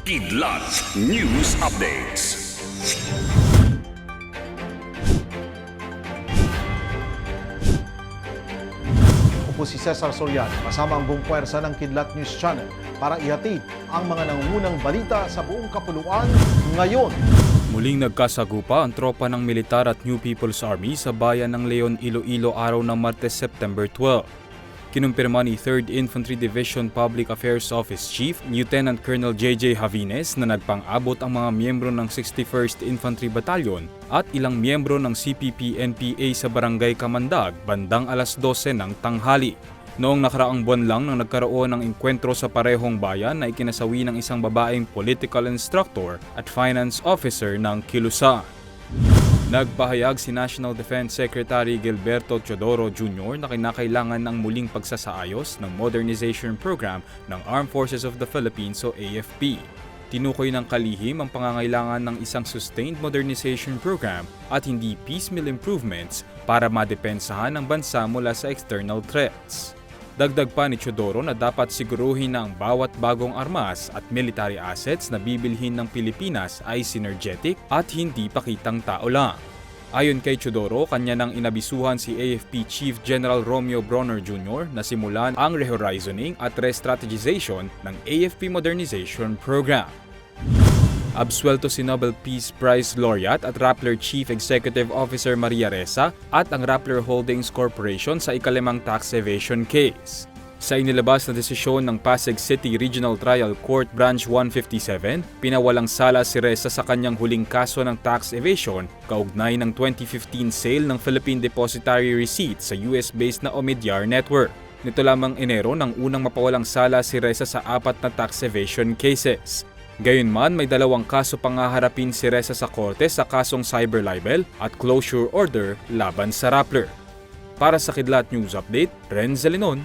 Kidlat News Updates. Ako po si Cesar Soriano, kasama ang buong puwersa ng Kidlat News Channel para ihatid ang mga nangungunang balita sa buong kapuluan ngayon. Muling nagkasagupa ang tropa ng militar at New People's Army sa bayan ng Leon, Iloilo araw ng Martes, September 12. Kinumpirma ni 3rd Infantry Division Public Affairs Office Chief Lieutenant Colonel J.J. Javines na nagpang-abot ang mga miyembro ng 61st Infantry Battalion at ilang miyembro ng CPP-NPA sa Barangay Kamandag bandang alas 12 ng tanghali. Noong nakaraang buwan lang nang nagkaroon ng engkwentro sa parehong bayan na ikinasawi ng isang babaeng political instructor at finance officer ng Kilusa. Nagpahayag si National Defense Secretary Gilberto Teodoro Jr. na kinakailangan ng muling pagsasaayos ng modernization program ng Armed Forces of the Philippines o AFP. Tinukoy ng kalihim ang pangangailangan ng isang sustained modernization program at hindi piecemeal improvements para madepensahan ang bansa mula sa external threats. Dagdag pa ni Teodoro na dapat siguruhin na ang bawat bagong armas at military assets na bibilhin ng Pilipinas ay synergetic at hindi pakitang tao lang. Ayon kay Teodoro, kanya nang inabisuhan si AFP Chief General Romeo Bronner Jr. na simulan ang rehorizoning at re-strategization ng AFP Modernization Program. Absuelto si Nobel Peace Prize laureate at Rappler Chief Executive Officer Maria Ressa at ang Rappler Holdings Corporation sa ikalimang tax evasion case. Sa inilabas na desisyon ng Pasig City Regional Trial Court Branch 157, pinawalang sala si Ressa sa kanyang huling kaso ng tax evasion kaugnay ng 2015 sale ng Philippine Depository Receipt sa US-based na Omidyar Network. Nito lamang Enero nang unang mapawalang sala si Ressa sa apat na tax evasion cases. Gayunman, may dalawang kaso pang haharapin si Ressa sa korte sa kasong cyber libel at closure order laban sa Rappler. Para sa Kidlat News Update, Renz Zalinon,